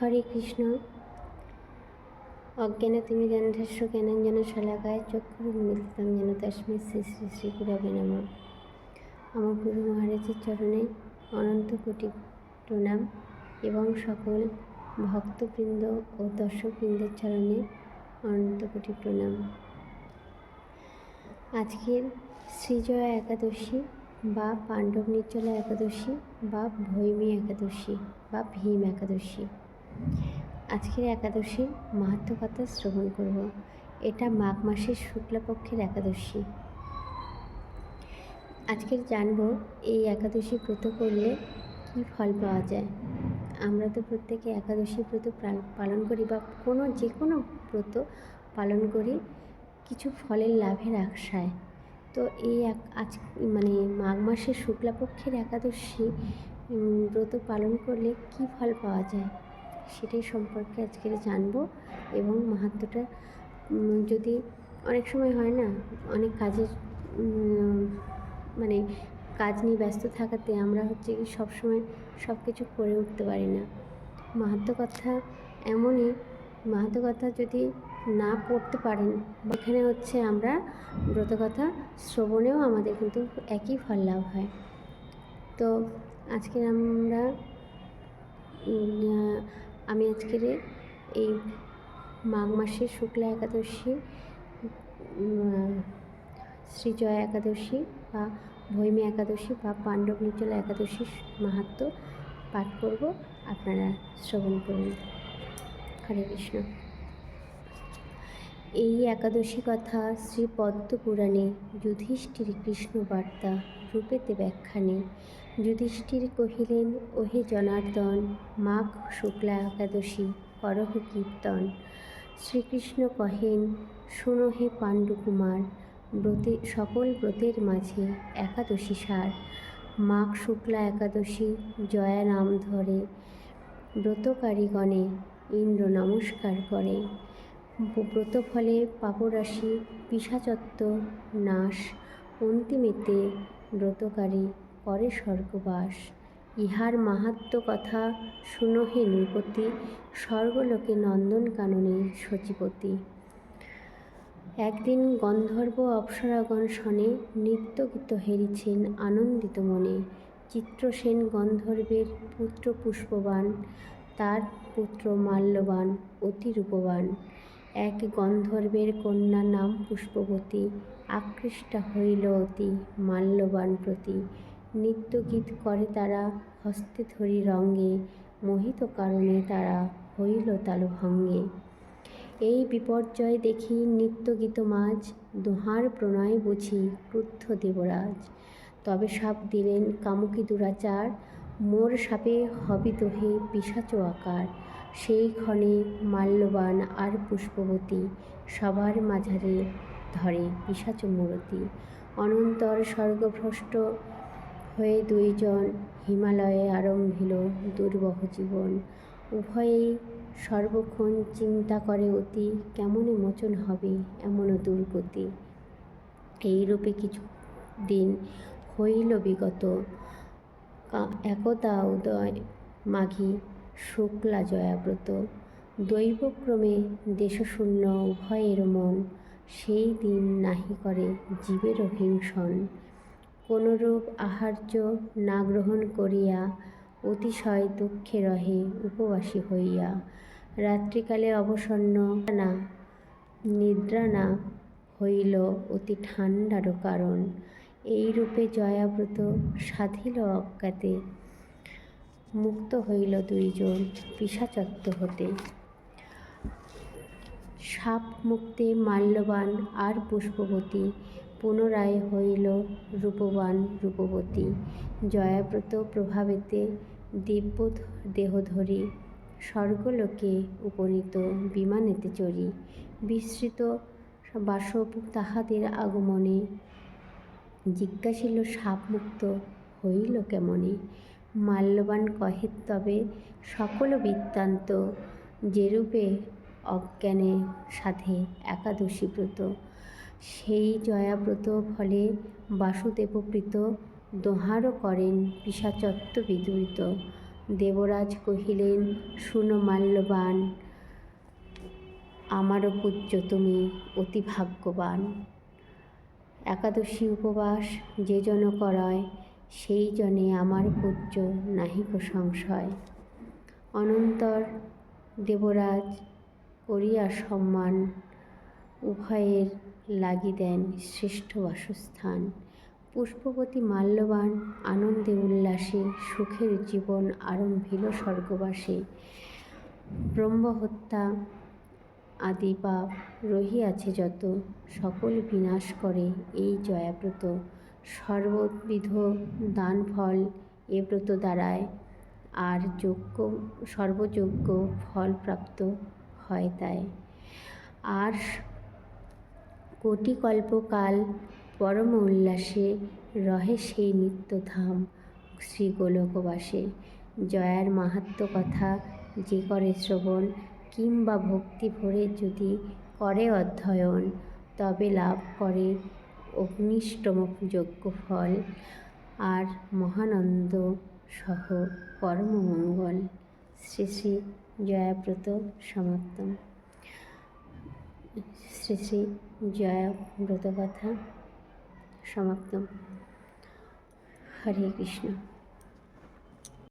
হরে কৃষ্ণ। অজ্ঞানে তুমি জনধস্য জ্ঞানাঞ্জন শলাকায় চক্ষুর মিলিতম যেন তস্মৈ শ্রী শ্রী শ্রী গুরবে নম। আমার গুরু মহারাজের চরণে অনন্ত কোটি প্রণাম এবং সকল ভক্তবৃন্দ ও দর্শকবৃন্দের চরণে অনন্ত কোটি প্রণাম। আজকের শ্রীজয়া একাদশী বা পাণ্ডব নির্জলা একাদশী বা ভৈমী একাদশী বা ভীম একাদশী। আজকের একাদশীর মাহাত্ম কথা শ্রবণ করব। এটা মাঘ মাসের শুক্লাপক্ষের একাদশী। আজকের জানব এই একাদশী ব্রত করলে কী ফল পাওয়া যায়। আমরা তো প্রত্যেকে একাদশী ব্রত পালন করি বা কোনো যে কোনো ব্রত পালন করি, কিছু ফলের লাভের আশায়। তো এই এক, আজ মানে মাঘ মাসের শুক্লাপক্ষের একাদশী ব্রত পালন করলে কী ফল পাওয়া যায়? সেটাই সম্পর্কে আজকে জানব এবং মাহাত্ম্যটা উম, যদি অনেক সময় হয় না অনেক কাজের মানে কাজ নিয়ে ব্যস্ত থাকাতে আমরা হচ্ছে কি সবসময় সব কিছু করে উঠতে পারি না। মাহাত্ম কথা এমনই মাহাত্ম কথা যদি না পড়তে পারেন এখানে হচ্ছে আমরা ব্রতকথা শ্রবণেও আমাদের কিন্তু একই ফল লাভ হয়। তো আজকে আমরা আমি আজকের এই মাঘ মাসে শুক্লা একাদশী শ্রীজয়া একাদশী বা ভৈমী একাদশী বা পাণ্ডব নির্জলা একাদশীর মাহাত্ম পাঠ করব। আপনারা শ্রবণ করুন। হরে কৃষ্ণ। এই একাদশী কথা শ্রী পদ্ম পুরাণে যুধিষ্ঠির কৃষ্ণ বার্তা রূপেতে ব্যাখ্যানে। যুধিষ্ঠির কহিলেন, ওহে জনার্দন, মাঘ শুক্লা একাদশী, করহ কীর্তন। শ্রীকৃষ্ণ কহেন, শুনো হে পাণ্ডুকুমার, ব্রতে, সকল ব্রতের মাঝে একাদশী সার। মাঘ শুক্লা একাদশী, জয়া নাম ধরে, ব্রতকারীগণে ইন্দ্র নমস্কার করে। ব্রত ফলে পাপরাশি পিসাচত্ব নাশ, অন্তিমেতে ব্রতকারী করে স্বর্গবাস। ইহার মাহাত্ম কথা শুনো হে নৃপতি, স্বর্গলোকে নন্দনকাননে সচিপতি। একদিন গন্ধর্ব অপ্সরাগণ শনে, নৃত্যগীত হেরিছেন আনন্দিত মনে। চিত্রসেন গন্ধর্বের পুত্র পুষ্পবান তার পুত্র মাল্যবান, অতি রূপবান। এক গন্ধর্বের কন্যা নাম পুষ্পবতী, আকৃষ্টা হইল অতি মাল্যবান প্রতি। নৃত্যগীত করে তারা, হস্তে ধরি রঙ্গে মোহিত কারণে তারা হইল তালভঙ্গে। এই বিপর্যয় দেখি নিত্যগীত মাঝ, দোহার প্রণয় বুঝি ক্রুদ্ধ দেবরাজ। তবে সাপ দিলেন কামুকি দুরাচার, মোর সাপে হবি তোহে পিসাচ আকার। সেই ক্ষণে মাল্যবান আর পুষ্পবতী সবার মাঝারে ধরে পিসাচ মূরতি। অনন্তর স্বর্গভ্রষ্ট হয়ে দুইজন হিমালয়ে আরম্ভিল দুর্বহ জীবন। উভয়েই সর্বক্ষণ চিন্তা করে অতি, কেমনে মোচন হবে এমনও দুর্গতি? এইরূপে কিছু দিন হইল বিগত। একদা উদয় মাঘী শুক্লা জয়াব্রত। দৈবক্রমে দেশশূন্য উভয়ের মন, সেই দিন নাহি করে জীবের হিংসন কোনরূপ আহার্য না গ্রহণ করিয়া অতিশয় দুঃখে রহে উপবাসী হইয়া। রাত্রিকালে অবসন্ন না, নিদ্রা না হইল অতি ঠান্ডারও কারণ। এই রূপে জয়াব্রত সাধিল অজ্ঞাতে মুক্ত হইল দুইজন পিসাচত্ব হতে। সাপ মুক্তে মাল্যবান আর পুষ্পবতী, পুনরায় হইল রূপবান রূপবতী। জয়াব্রত প্রভাবেতে দিব্য দেহধরি স্বর্গলোকে উপনীত বিমানেতে চড়ি। বিস্মৃত বাসব তাহাদের আগমনে জিজ্ঞাসিল সাপ মুক্ত হইল কেমনে? মাল্যবান কহে তবে সকল বৃত্তান্ত যেরূপে অজ্ঞানে সাথে একাদশী ব্রত। সেই জয়াব্রত ফলে বাসুদেবপ্রীত দোহারও করেন পিসাচত্ব বিদুরিত। দেবরাজ কহিলেন, শুনো মাল্যবান আমারও পূজ্য, তুমি অতি ভাগ্যবান। একাদশী উপবাস যে জন করায় সেই জনে আমার পূজ্য নাহিক সংশয়। অনন্তর দেবরাজ করিয়া সম্মান উভয়ের লাগি দেন শ্রেষ্ঠ বাসস্থান। পুষ্পবতী মাল্যবান, আনন্দে উল্লাসে, সুখের জীবন আরম্ভিল স্বর্গবাসে। ব্রহ্মহত্যা আদি পাপ রহিয়াছে যত, সকল বিনাশ করে এই জয়াব্রত সর্ববিধ দান ফল এ ব্রত দ্বারায় আর যোগ্য, সর্বযোগ্য ফল প্রাপ্ত হয় তাই। আর কোটি কল্পকাল পরম উল্লাসে রহে সেই নিত্যধাম শ্রী গোলকবাসে জয়ার মাহাত্ম কথা যে করে শ্রবণ কিংবা ভক্তি ভরে যদি করে অধ্যয়ন, তবে লাভ করে অগ্নিষ্টম যজ্ঞ ফল আর মহানন্দ সহ পরম মঙ্গল শ্রী শ্রী জয়াব্রত সমাপ্তম। শ্রী শ্রী জয়াব্রত কথা সমাপ্তম। হরে কৃষ্ণ।